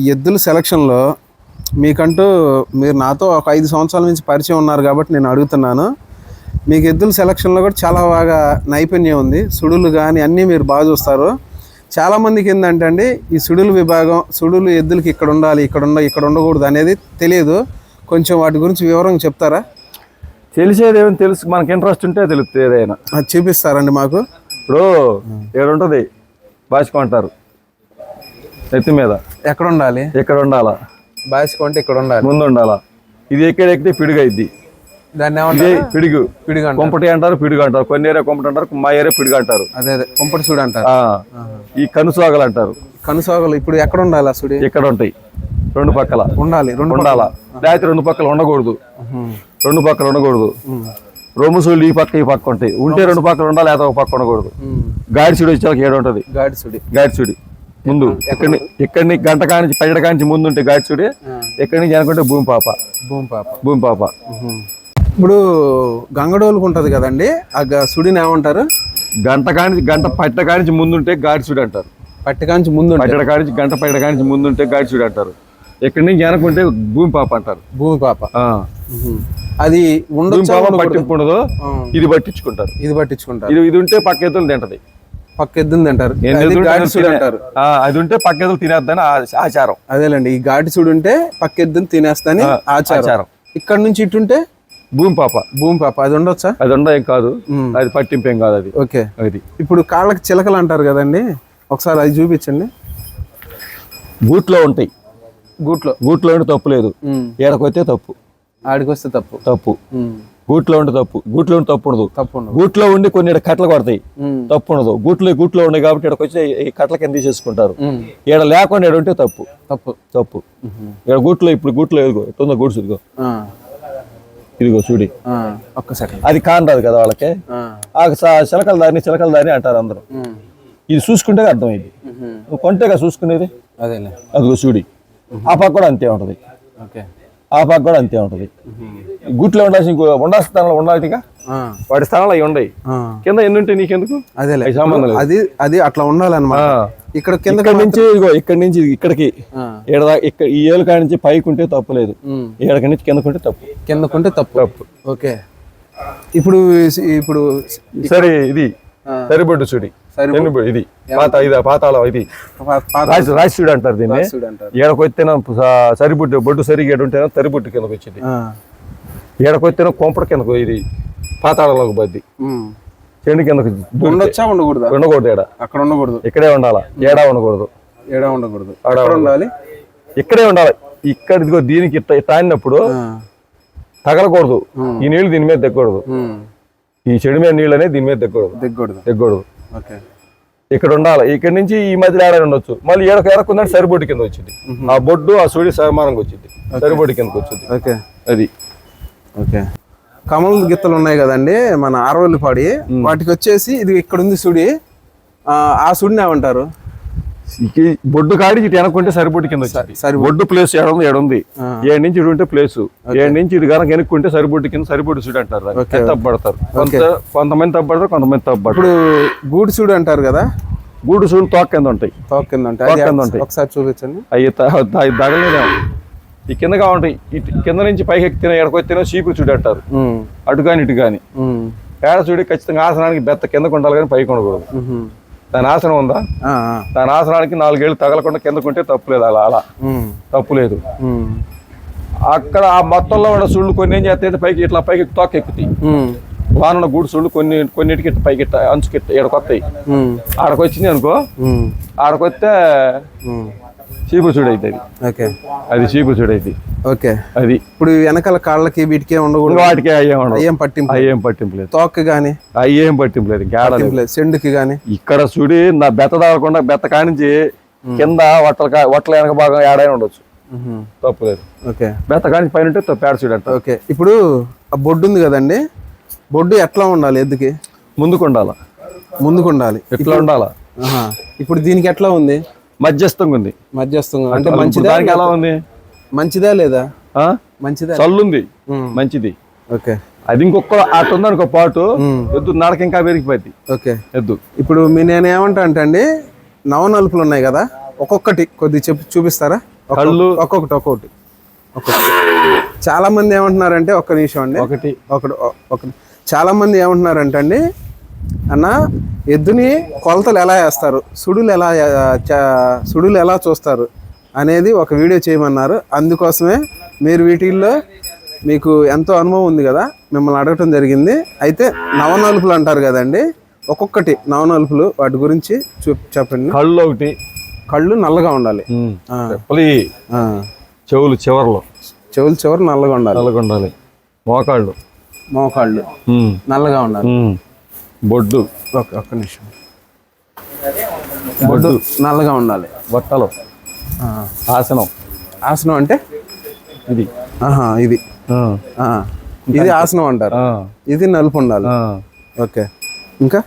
ఈ ఎద్దుల సెలక్షన్లో మీకంటూ మీరు నాతో ఒక ఐదు సంవత్సరాల నుంచి పరిచయం ఉన్నారు కాబట్టి నేను అడుగుతున్నాను. మీకు ఎద్దుల సెలక్షన్లో కూడా చాలా బాగా నైపుణ్యం ఉంది. సుడులు కానీ అన్నీ మీరు బాగా చూస్తారు. చాలామందికి ఏంటంటే అండి ఈ సుడులు విభాగం సుడులు ఎద్దులకి ఇక్కడ ఉండాలి ఇక్కడ ఉండ ఇక్కడ ఉండకూడదు అనేది తెలియదు. కొంచెం వాటి గురించి వివరంగా చెప్తారా? తెలిసేది ఏమో తెలుసు. మనకి ఇంట్రెస్ట్ ఉంటే తెలుస్తుంది ఏదైనా. చూపిస్తారండి మాకు. ఇప్పుడు ఏడు ఉంటుంది ఎత్తి మీద? ఎక్కడ ఉండాలి ఇక్కడ ఉండాలా బాసికొంటే ఇక్కడ ఉండాలి ముందు ఉండాలా ఇది ఎక్కడ ఎక్కితే పిడుగు అయింది దాన్ని ఇదే ఏమంటారు పిడుగు. పిడిగా. కొంపటి అంటారు పిడుగు అంటారు. కొన్ని ఏరియా కొంపటి అంటారు మా ఏరియా పిడుగు అంటారు. అదే అదే. కుంపటి సుడి అంటారు. ఈ కనుసాగలు అంటారు. కనుసాగలు ఇప్పుడు ఎక్కడ ఉండాలి సుడి? ఇక్కడ ఉంటాయి. రెండు పక్కల. ఉండాలి రెండు ఉండాలా? లేకపోతే రెండు పక్కల ఉండకూడదు. రెండు పక్కల ఉండకూడదు. రొమ్ము సూళ్ళు ఈ పక్క ఈ పక్క ఉంటాయి. ఉంటే రెండు పక్కల ఉండాలి లేకపోతే ఒక పక్క ఉండకూడదు. గాడి సుడి వచ్చేకి ఏడు ఉంటుంది గాడి సుడి. గాడి సుడి. ముందు ఇక్కడిని ఇక్కడిని గంట కానించి పైడ కానించి ముందు ఉంటే గాడి సుడి ఇక్కడి నుంచి అనుకుంటే భూమి పాప. భూమి పాప. భూమి పాప ఇప్పుడు గంగడోలుకు ఉంటది కదండి ఆ సుడిని ఏమంటారు? గంట కానించి గంట పట్ట కానించి ముందు ఉంటే గాడి సుడి అంటారు. పట్టికాంచి ముందు ఉంటుంది. పట్టడ కానించి గంట పైడ కానించి ముందు ఉంటే గాడి సుడి అంటారు. ఇక్కడి నుంచి వెనకుంటే భూమి పాప అంటారు. భూమి పాప. అది ఉండకూడదు? పట్టింపు ఉండదు. ఇది పట్టించుకుంటారు. ఇది పట్టించుకుంటారు. ఇది ఇది ఉంటే పక్క ఎద్దులు తింటది. పక్క ఎద్దులు ఆ, అది ఉంటే పక్క ఎద్దులు తినేద్దని ఆచారం. అదేలేండి ఈ గాడి సుడి ఉంటే పక్క ఎద్దుని తినేస్తాని ఆచారం. ఇక్కడ నుంచి ఇటుంటే భూమి పాప. భూమి పాప అది ఉండొచ్చా? అది ఉండ కాదు. అది పట్టింపు కాదు అది. ఓకే. అది. ఇప్పుడు కాళ్ళకి చిలకలు అంటారు కదండి ఒకసారి అది చూపించండి. గూట్లో ఉంటాయి. గూట్లో. గూట్లో ఉంటే తప్పు లేదు. ఏడకొస్తే తప్పు. ఆడికి వస్తే తప్పు. తప్పు. గూట్లో ఉంటే తప్పు. గూట్లో ఉంటే తప్పు ఉండదు. గూట్లో ఉండి కొన్ని కట్టలు కొడతాయి. తప్పు ఉండదు. గూట్లో గూట్లో ఉన్నాయి కాబట్టి ఇక్కడికి వచ్చి ఈ కట్టల కింద తీసేసుకుంటారు. ఈడ లేకుండా ఈడ ఉంటే తప్పు. తప్పు. తప్పు. ఈడ గూట్లో ఇప్పుడు గూట్లో ఇదిగో ఎట్టుందో గూడ్స్ ఇదిగో. ఇదిగో చూడి. అది కానరాదు కదా వాళ్ళకి? ఆ. చిలకల దారిని చిలకల దారిని అంటారు అందరూ. ఇది చూసుకుంటే అర్థమైంది. కొంటేగా చూసుకునేది? అదిగో చూడి. ఆ పక్క కూడా అంతే ఉంటది. ఓకే. ఆ పక్క కూడా అంతే ఉంటది. గుట్లో ఉండాల్సిన ఇంకో ఉండాల్సిన స్థానంలో ఉండాలిగా ఆ. వాటి స్థానంలో అవి ఉండయి. కింద ఎన్ని ఉంటాయి నీకెందుకు అదేలే అవి సంబంధం అది అది అట్లా ఉండాలన్నమాట. ఇక్కడ కింద ఇక్కడ నుంచి ఇదిగో ఇక్కడ నుంచి ఇక్కడికి. దా- ఇక్కడ ఈ ఏలు కాడి నుంచి పైకి ఉంటే తప్పు లేదు. ఏడకి నుంచి కిందకుంటే తప్పు. కిందకుంటే తప్పు. తప్పు. ఓకే. ఇప్పుడు ఇప్పుడు సరే ఇది ఆ. సరిబొడ్డు చూడి ఇది. పాత ఇది పాతాళం ఇది. రాసిడు అంటారు దీన్ని. ఏడకొత్తేనో సరిబుడ్డు బొడ్డు సరిగా ఉంటేనో తరిబుడ్డు కిందకు వచ్చింది. ఏడకొత్తేనో కొంపడ కిందకు ఇది పాతాళంలోకి బద్ది. చెండు కిందకు. ఉండొచ్చా ఉండకూడదా? ఉండకూడదు ఏడ అక్కడ ఉండకూడదు. ఇక్కడే ఉండాలా? ఏడా ఉండకూడదు. ఏడా ఉండకూడదు. అక్కడ ఉండాలి? ఇక్కడే ఉండాలి. ఇక్కడ ఇదిగో దీనికి ఇట్ట ఆ. తగలకూడదు. ఈ నీళ్ళు దీని మీద తెక్కకూడదు ఉమ్. ఈ చెడు మీద నీళ్ళు అనేది దీని మీద తెక్కకూడదు దిగకూడదు ఓకే ఇక్కడ ఉండాలి. ఇక్కడ నుంచి ఈ మధ్యలో ఏడాది ఉండొచ్చు. మళ్ళీ ఏడకు ఎరకుందంటే సరిబొడ్డు కింద వచ్చింది. ఆ బొడ్డు ఆ సూడి సమానంగా వచ్చింది. సరిబొడ్డు కిందకి వచ్చింది. ఓకే. అది. ఓకే. కమల గిత్తలు ఉన్నాయి కదండి మన ఆరవల్లిపాడి. వాటికి వచ్చేసి ఇది ఇక్కడ ఉంది సుడి. ఆ, సుడిని ఏమంటారు? బొడ్డు కాడి ఇటు వెనక్కుంటే సరిబొడ్డు కింద వచ్చింది. బొడ్డు ప్లేస్ ఏడుంది ఏడుంది. ఆ. ఏడు నుంచి ఇటు ఉంటే ప్లేస్. ఏడు నుంచి ఇటు కనుక వెనుక్కుంటే సరిబొడ్డు కింద సరిబొడ్డు సూడి అంటారు. తప్పబడతారు కొంత కొంతమంది తప్పబడతారు కొంతమంది తప్పబడతారు ఇప్పుడు గూడు సుడి అంటారు కదా? గూడు సూడు తోక కింద ఉంటాయి. తోక కింద ఉంటాయి. తోక కింద ఉంటాయి. ఒకసారి చూపించండి. అవి తగలేదే ఈ కిందగా ఉంటాయి. ఇటు కింద నుంచి పైకి ఎక్కితేనే ఎడకొచ్చితేనే చీపురు చూడు అంటారు. అటు కానీ ఇటు కానీ. ఏడ చూడి ఖచ్చితంగా ఆసనానికి బెత్త కిందకు ఉండాలి కానీ పైకి ఉండకూడదు. దాని ఆసనం ఉందా. దాని ఆసనానికి నాలుగేళ్ళు తగలకుండా కిందకుంటే తప్పు లేదు అలా అలా. తప్పు లేదు. అక్కడ ఆ మొత్తంలో ఉన్న సుళ్ళు కొన్ని ఏం చేస్తాయి పైకి ఇట్లా పైకి తోక ఎక్కుతాయి ఉమ్. వానున్న గూడు సుళ్ళు కొన్ని కొన్నిటికి ఇట్లా పైకి ఇట్లా అంచుకి ఇట్లా ఎడకొస్తాయి ఉమ్. ఆడకు వచ్చింది అనుకో. ఆడకొస్తే. చీపు చూడు అవుతుంది ఓకే అది చీపు చూడు అవుతుంది ఓకే. అది. ఇప్పుడు వెనకాల కాళ్ళకి వీటికి ఉండకూడదు. వాటికి అయ్యేం ఉండవు అయ్యేం పట్టింపు అయ్యేం పట్టింపు లేదు. తోక గాని అయ్యేం పట్టింపు లేదు. పట్టింపు లేదు. సెండుకి గాని. ఇక్కడ చూడి నా బెత్త తాగకుండా బెత్త కానించి కింద వట్టల వట్టల వెనక భాగం ఏడైనా ఉండొచ్చు. ఉహుం. తప్పు లేదు. ఓకే. బెత్త కానించి పైన ఉంటే తప్పు ఏడ చూడు అంటారు. ఓకే. ఇప్పుడు ఆ బొడ్డు ఉంది కదండి. బొడ్డు ఎట్లా ఉండాలి ఎద్దుకి? ముందుకు ఉండాల ముందుకు ఉండాలి? ఎట్లా ఉండాలా. ఇప్పుడు దీనికి ఎట్లా ఉంది? మధ్యస్థంగా ఉంది. మధ్యస్థంగా. అంటే మంచిదా దానికి ఎలా ఉంది? మంచిదా లేదా? మంచిదా? చల్లుంది. మంచిది. ఓకే. అది ఇంకొక అటు ఉందనుకో పాటు ఉమ్. ఎద్దు నడక ఇంకా పెరిగిపోద్ది ఓకే. ఎద్దు. ఇప్పుడు మీ నేను ఏమంటా అంటే అండి నవనలుపులు ఉన్నాయి కదా ఒక్కొక్కటి కొద్ది చెప్పి చూపిస్తారా? కళ్ళు. ఒక్కొక్కటి ఒక్కొక్కటి. ఒక్కొక్కటి. చాలా మంది ఏమంటున్నారంటే ఒక్క నిమిషం అండి. ఒకటి. ఒకటి ఒక చాలా మంది ఏమంటున్నారంటే అండి అన్న ఎద్దుని కొలతలు ఎలా వేస్తారు? సుడులు ఎలా సుడులు ఎలా చూస్తారు? అనేది ఒక వీడియో చేయమన్నారు. అందుకోసమే మీరు వీటిల్లో మీకు ఎంతో అనుభవం ఉంది కదా మిమ్మల్ని అడగటం జరిగింది. అయితే నవనలుపులు అంటారు కదండి ఒక్కొక్కటి నవనలుపులు వాటి గురించి చెప్పండి. కళ్ళు ఒకటి. కళ్ళు నల్లగా ఉండాలి. చెవులు చివర్లో. చెవులు చివరి నల్లగా ఉండాలి. నల్లగా ఉండాలి. మోకాళ్ళు. మోకాళ్ళు. నల్లగా ఉండాలి. బొడ్డు. ఒక్క నిమిషం. బొడ్డు. నల్లగా ఉండాలి. బట్టలు. ఆసనం. ఆసనం అంటే? ఇది. ఆహా ఇది. ఇది ఆసనం అంటారు. ఇది నలుపు ఉండాలి. ఓకే. ఇంకా?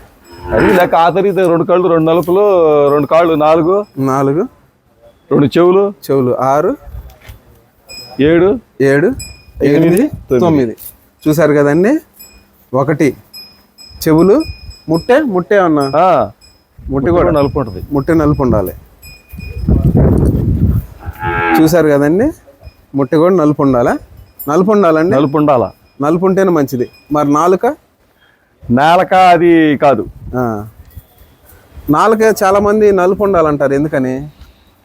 అది లేక ఆతరితే రెండు కళ్ళు రెండు నలుపులు రెండు కాళ్ళు నాలుగు. నాలుగు. రెండు చెవులు. చెవులు. ఆరు. ఏడు. ఏడు. ఎనిమిది. తొమ్మిది. చూసారు కదండి? ఒకటి. చెవులు. ముట్టె ముట్టె అన్నా. ముట్టె కూడా. నలుపు ఉంటుంది. ముట్టె నలుపు ఉండాలి. చూసారు కదండి? ముట్టె కూడా నలుపు ఉండాలా నలుపు ఉండాలండి నలుపు ఉండాల నలుపు ఉంటేనే మంచిది. మరి నాలుక? నేలక అది కాదు. నాలుక చాలా మంది నలుపు ఉండాలంటారు ఎందుకని?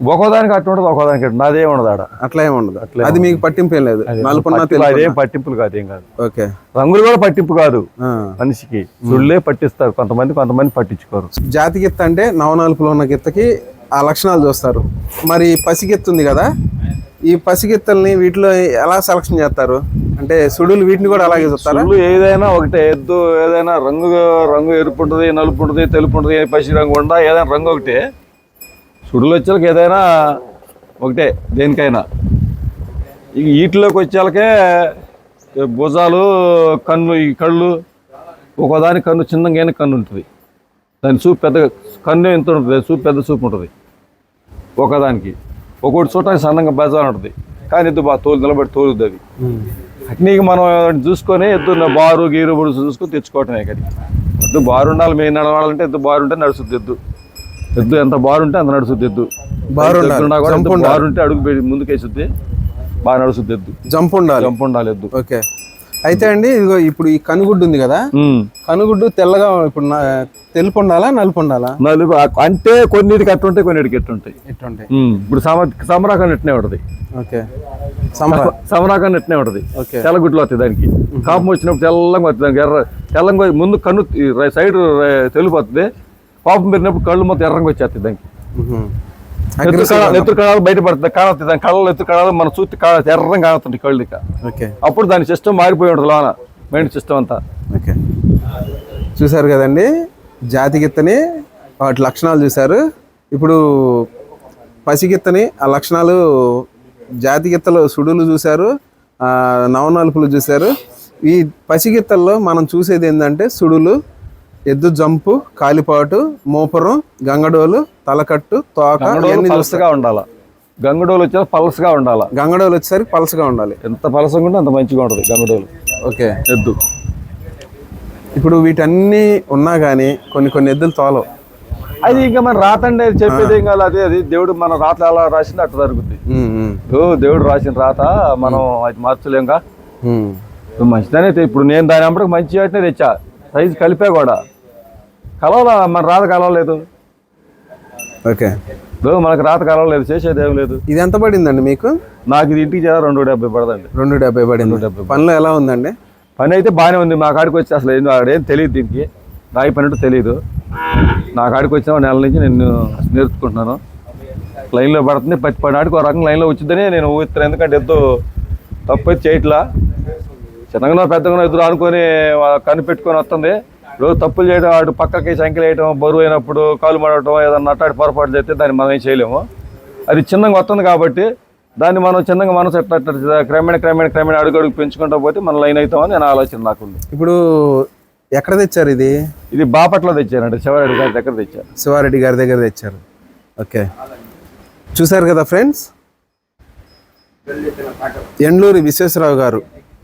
ఒక్కోదానికి అట్టు ఉంటుంది ఒక్కోదానికి నాదే ఉండదు ఆడ. అట్లా ఏమి ఉండదు. అది మీకు పట్టింపు ఏం లేదు. నలుపున్నా పట్టింపులు అదేం పట్టింపులు కాదు ఏం కాదు. ఓకే. రంగులు కూడా పట్టింపు కాదు. మనిషికి. సుళ్ళే పట్టిస్తారు. కొంతమంది కొంతమంది పట్టించుకోరు. జాతి గిత్త అంటే నవనాలుపులో ఉన్న గిత్తకి ఆ లక్షణాలు చూస్తారు. మరి పసిగిత్త ఉంది కదా? ఈ పసిగెత్తల్ని వీటిలో ఎలా సెలక్షన్ చేస్తారు? అంటే సుడులు వీటిని కూడా అలాగే చూస్తారు? ఏదైనా ఒకటే ఎద్దు ఏదైనా రంగు రంగు ఎరుపు ఉంటుంది నలుపు ఉంటుంది తెలుపు ఉంటుంది పసి రంగు ఉండా ఏదైనా రంగు ఒకటే. సుడులు వచ్చేలకి ఏదైనా ఒకటే దేనికైనా. ఇక వీటిలోకి వచ్చేలకే భుజాలు కన్ను ఈ కళ్ళు ఒకదాని కన్ను చిన్నగానే కన్ను ఉంటుంది. దాని చూపు పెద్ద కన్ను ఎంత ఉంటుంది? చూపు పెద్ద చూపు ఉంటుంది. ఒకదానికి. ఒక్కొక్కటి చూడటానికి సన్నంగా బెజాలు ఉంటుంది. కానీ ఎద్దు బాగా తోలు నిలబడి తోలుద్ది అది. అట్నీకి మనం చూసుకొని ఎద్దు బారు గీరు బుడుసు చూసుకొని తెచ్చుకోవటమే కానీ ఎద్దు బారు ఉండాలి మేము నడవాలంటే ఎద్దు బారు ఉంటే నడుస్తుంది ఎద్దు. ఎద్దు ఎంత బారు ఉంటే అంత నడుస్తుంది ఎద్దు. బారు ఉంటే అడుగు ముందుకేసుద్ది బాగా నడుస్తుంది ఎద్దు. జంప్ ఉండాలి. జంప్ ఉండాలి ఎద్దు. ఓకే. అయితే అండి ఇదిగో ఇప్పుడు ఈ కనుగుడ్డు ఉంది కదా. కనుగుడ్డు తెల్లగా ఇప్పుడు తెలుపు ఉండాలా నలుపు ఉండాలా? నలుపు అంటే కొన్నిటికి అట్టుంటాయి కొన్నిటికి ఎట్టుంటాయి ఎట్టుంటాయి. ఇప్పుడు సమ సమరాకం ఎట్నే ఉంటుంది ఓకే. సంబర సమరాకం ఎట్నే ఉంటుంది తెల్లగుడ్లు వస్తాయి దానికి. కాపం వచ్చినప్పుడు తెల్లంగా వస్తుంది దానికి ఎర్ర తెల్లంగా ముందు కన్ను సైడ్ తెలుపు వస్తుంది కోపం పెరిగినప్పుడు కళ్ళు మొత్తం ఎర్రంగా వచ్చేస్తాయి దానికి. కళ. నెత్తురు కళాలు బయటపడుతుంది కానొస్తుంది దాని కళ్ళలో నెత్తురు కళాలు మన చూస్తే కాళ్ళ ఎర్రంగా కానొస్తుంది కళ్ళు ఇక. ఓకే. అప్పుడు దాని సిస్టమ్ మారిపోయి ఉంటుంది లోన మైండ్ సిస్టమ్ అంతా. ఓకే. చూసారు కదండి జాతి గిత్తని వాటి లక్షణాలు చూశారు. ఇప్పుడు పసిగిత్తని ఆ లక్షణాలు జాతి గిత్తలు సుడులు చూశారు ఆ, నవనలుపులు చూశారు. ఈ పసిగిత్తల్లో మనం చూసేది ఏంటంటే సుడులు ఎద్దు జంపు కాలిపాటు మోపురం గంగడోలు తలకట్టు తోక ఇవన్నీ పలసగా ఉండాల. గంగడోలు వచ్చేది పలసగా ఉండాల. గంగడోలు వచ్చేసరికి పలసగా ఉండాలి. ఎంత పలసగా ఉంటే అంత మంచిగా ఉంటుంది గంగడోలు. ఓకే. ఎద్దు. ఇప్పుడు వీటన్నీ ఉన్నా కానీ కొన్ని కొన్ని ఎద్దులు తోలవు. అది ఇంకా మన రాత అంటే చెప్పేది ఏం కాదు అదే అది దేవుడు మన రాత ఎలా రాసింది అట్లా జరుగుద్ది. ఓ దేవుడు రాసిన రాత మనం అది మార్చలేంగా? మంచిదనే ఇప్పుడు నేను దాని అప్పటికి మంచి వాటినే తెచ్చా. సైజు కలిపే కూడా. కలవలా మన రాత కలవలేదు. ఓకే. మనకు రాత కలవలేదు చేసేది ఏం లేదు. ఇది ఎంత పడిందండి మీకు? నాకు ఇది ఇంటికి చేయాలి రెండు డెబ్బై పడదండి. రెండు డెబ్బై పడింది. డెబ్బై. పనిలో ఎలా ఉందండి? పని అయితే బాగానే ఉంది మా కాడికి వచ్చి అసలు ఏం ఆడేం తెలియదు దీనికి. రాయి పని అంటే తెలియదు. నా కాడికి వచ్చిన నెల నుంచి నేను నేర్చుకుంటున్నాను. లైన్లో పడుతుంది పది నాటికి ఒక రకం లైన్లో వచ్చిందని నేను ఊహిస్తాను ఎందుకంటే ఎద్దు తప్పు చేయట్లా. చిన్నగా పెద్దగా ఎదురు అనుకొని కన్ను పెట్టుకొని వస్తుంది. రోజు తప్పులు చేయడం అటు పక్కకి సంఖ్యలు వేయడం బరువు అయినప్పుడు కాలు మడవటం ఏదన్నా అట్టాటి పొరపాటు చేస్తే దాన్ని మనం ఏం చేయలేము. అది చిన్నగా వస్తుంది కాబట్టి దాన్ని మనం చిన్నగా మనసు ఎట్లా క్రమేణ క్రమేణ క్రమేణ అడుగు అడుగు పెంచుకుంటూ పోతే మన లైన్ అవుతామని నేను ఆలోచన నాకుంది. ఇప్పుడు ఎక్కడ తెచ్చారు ఇది? ఇది బాపట్ల తెచ్చానండి శివరెడ్డి గారి దగ్గర తెచ్చాను శివారెడ్డి గారి దగ్గర తెచ్చారు. ఓకే. చూశారు కదా ఫ్రెండ్స్? ఎండ్లూరి విశ్వేశ్వరరావు గారు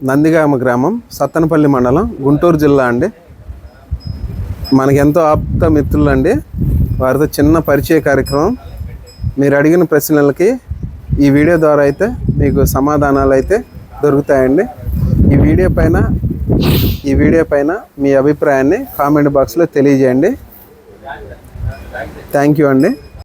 నందిగామ గ్రామం సత్తనపల్లి మండలం గుంటూరు జిల్లా అండి. మనకి ఎంతో ఆప్త మిత్రులు అండి వారితో చిన్న పరిచయ కార్యక్రమం. మీరు అడిగిన ప్రశ్నలకి ఈ వీడియో ద్వారా అయితే మీకు సమాధానాలు అయితే దొరుకుతాయండి. ఈ వీడియో పైన ఈ వీడియో పైన మీ అభిప్రాయాన్ని కామెంట్ బాక్స్లో తెలియజేయండి. థ్యాంక్ యూ అండి.